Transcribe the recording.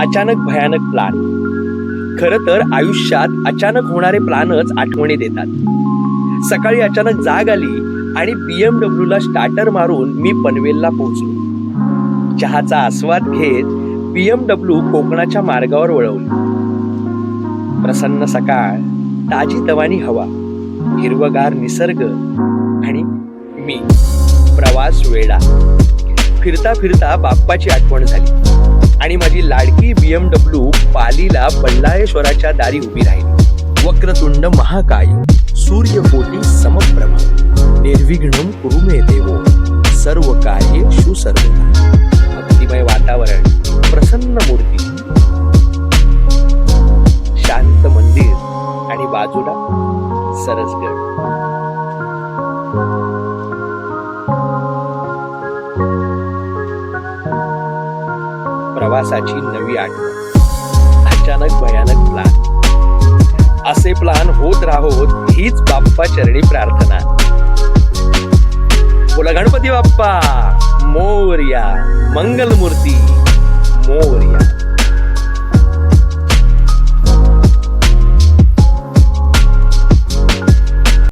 अचानक भयानक प्लान खर तर आयुष्यात अचानक होणारे प्लानच आठवणी देतात. सकाळी अचानक जाग आली आणि बीएमडब्ल्यू ला स्टार्टर मारून मी पनवेलला पोहोचलो. चहाचा आस्वाद घेत बीएमडब्ल्यू कोकणाच्या मार्गावर वळवली. प्रसन्न सकाळ ताजी तवानी हवा हिरवगार निसर्ग आणि मी. प्रवास वेळा फिरता फिरता बाप्पाची आठवण झाली. आणि माझी लाडकी बी एम डब्ल्यू पालीला बल्लाळेश्वराच्या दारी उभी राहिली. वक्रतुंड महाकाय सूर्यकोटी समप्रभ. निर्विघ्न कुरुमे देवो सर्व कार्य सुसर्वदा भक्तिमय वातावरण प्रसन्न मूर्ती. शांत मंदिर आणि बाजूला सरसगड. प्रवासाची नवी आठवण. अचानक भयानक प्लान असे प्लान होत राहोत हीच बाप्पा चरणी प्रार्थना. बोला गणपती बाप्पा मोर्या मंगलमूर्ती.